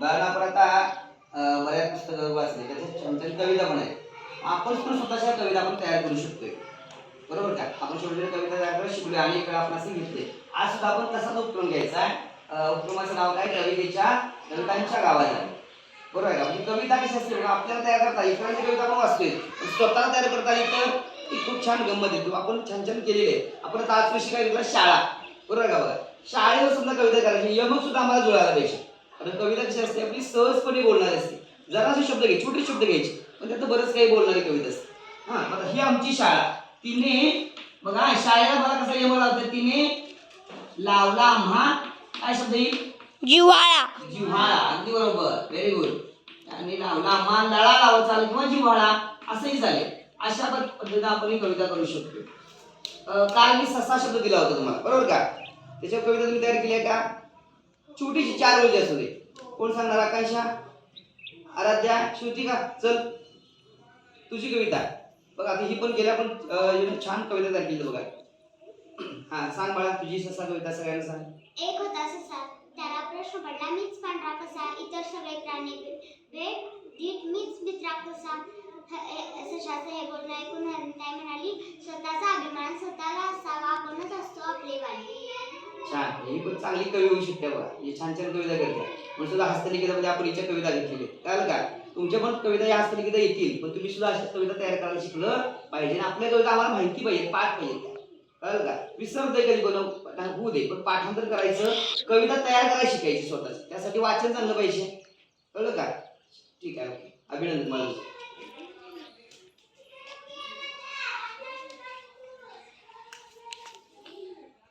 कारण आपण आता बऱ्याच पुस्तकावर वाचले त्याच्यात छान कविता पण आहेत. आपण पण स्वतःच्या कविता आपण तयार करू शकतोय. बरोबर का? आपण छोटे कविता तयार करायला शिकलोय आणि इकडे आपण असं घेतले आज सुद्धा आपण तसाच उपक्रम घ्यायचा. आहे उपक्रमाचं नाव काय? कवितेच्या कवितांच्या गावात आहे बरोबर आहे का? म्हणजे कविता कशी असते आपल्याला तयार करता इतरांची कविता आपण वाचतोय. स्वतः स्वतःला तयार करता येईल तर ती खूप छान गंमत येतो आपण छान छान केलेले आहे. आपण आता आज कशी काय शाळा बरोबर आहे का? बघा. शाळेवर सुद्धा कविता करायची. यमक सुद्धा आम्हाला जुळायला पाहिजे. आता कविता कशी असते? आपली सहजपणे बोलणारी असते. जरासे शब्द घ्यायचे छोटे शब्द घ्यायचे. पण त्यात बरंच काही बोलणारी कविता असते. हा आता ही आमची शाळा. तिने बघा शाळेला मला कसा यम लावते तिने लावला आम्हा काय शब्द येईल जिव्हाळा. जिव्हाळा. अगदी बरोबर. व्हेरी गुड आणि लावला मान लळा लावत चालेल किंवा जिव्हाळा. असंही चालेल. अशा पद- पद्धतीने आपण ही कविता करू शकतो. काल मी ससा शब्द दिला होता तुम्हाला. बरोबर का? त्याच्यावर कविता तुम्ही तयार केली आहे का? छोटीशी चार ओळी असू दे. कोण सांगणार आकांक्षा? आराध्या श्रुती का? चल. तुझी कविता. बघ आता ही पण गेल्या पण छान कविता तयार केली बघा. हा सांग बाळा तुझी ससा कविता सगळ्यांना सांग. एक होता ससा. त्याला प्रश्न पडला मीच पांढरा कसा? इतर सगळे प्राणी वेट धीट मीच मित्रा कसा? ह- हे- सशाचं हे बोलणं ऐकून हरणताई म्हणाली स्वतःचा अभिमान स्वतःला असावा आपणच असतो आपले वाली छान ही पण चांगली कवी होऊ शकते बघा. ही छान छान कविता करते. म्हणून सुद्धा हस्तलिखितामध्ये आपण हिच्या कविता घेतलेली आहेत. कळलं का? तुमच्या पण कविता या हस्तलिखिता येतील पण तुम्ही सुद्धा अशा कविता तयार करायला शिकलं पाहिजे आणि आपल्या कविता आम्हाला माहिती पाहिजे पाठ पाहिजे त्या. कळलं का? विसरतोय कधी कोण होऊ दे पण पाठांतर करायचं कविता तयार करायला शिकायची स्वतःच. त्यासाठी वाचन चांगलं पाहिजे. कळलं का? ठीक आहे ओके. अभिनंदन मला